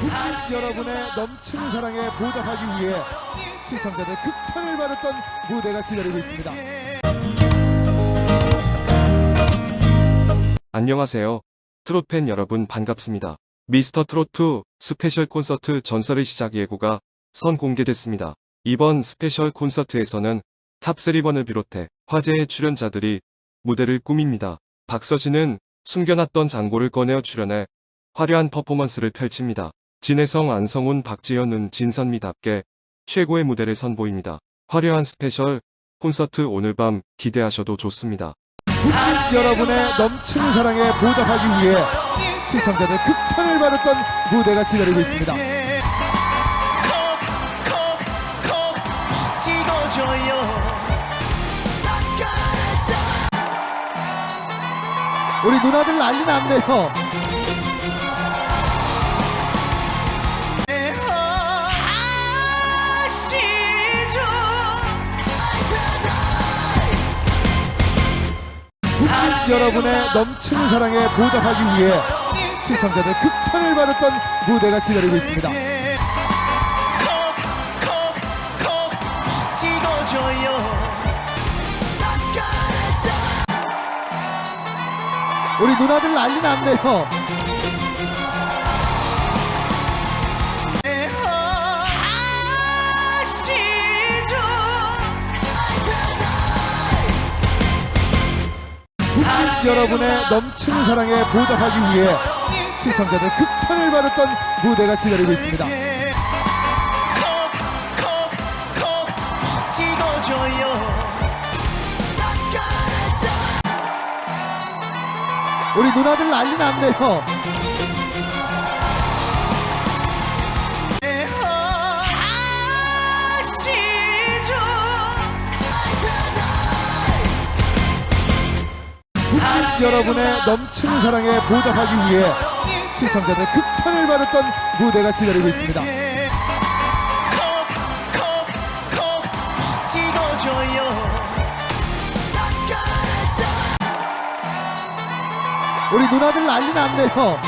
국민 여러분의 넘치는 사랑에 보답하기 위해 시청자들 극찬을 받았던 무대가 기다리고 있습니다. 안녕하세요. 트롯 팬 여러분 반갑습니다. 미스터 트롯2 스페셜 콘서트 전설의 시작 예고가 선공개됐습니다. 이번 스페셜 콘서트에서는 탑3번을 비롯해 화제의 출연자들이 무대를 꾸밉니다. 박서진은 숨겨놨던 장고를 꺼내어 출연해 화려한 퍼포먼스를 펼칩니다. 진혜성, 안성훈, 박지현은 진선미답게 최고의 무대를 선보입니다. 화려한 스페셜 콘서트 오늘 밤 기대하셔도 좋습니다. 여러분의 넘치는 사랑에 보답하기 위해 시청자들 극찬을 받았던 무대가 기다리고 있습니다. 우리 누나들 난리 났네요. 여러분의 넘치는 사랑에 보답하기 위해 시청자들 극찬을 받았던 무대가 기다리고 있습니다. 우리 누나들 난리 났네요. 여러분의 넘치는 사랑에 보답하기 위해 시청자들 극찬을 받았던 무대가 기다리고 있습니다. 우리 누나들 난리 났네요. 여러분의 넘치는 사랑에 보답하기 위해 시청자들 극찬을 받았던 무대가 기다리고 있습니다. 우리 누나들 난리 났네요.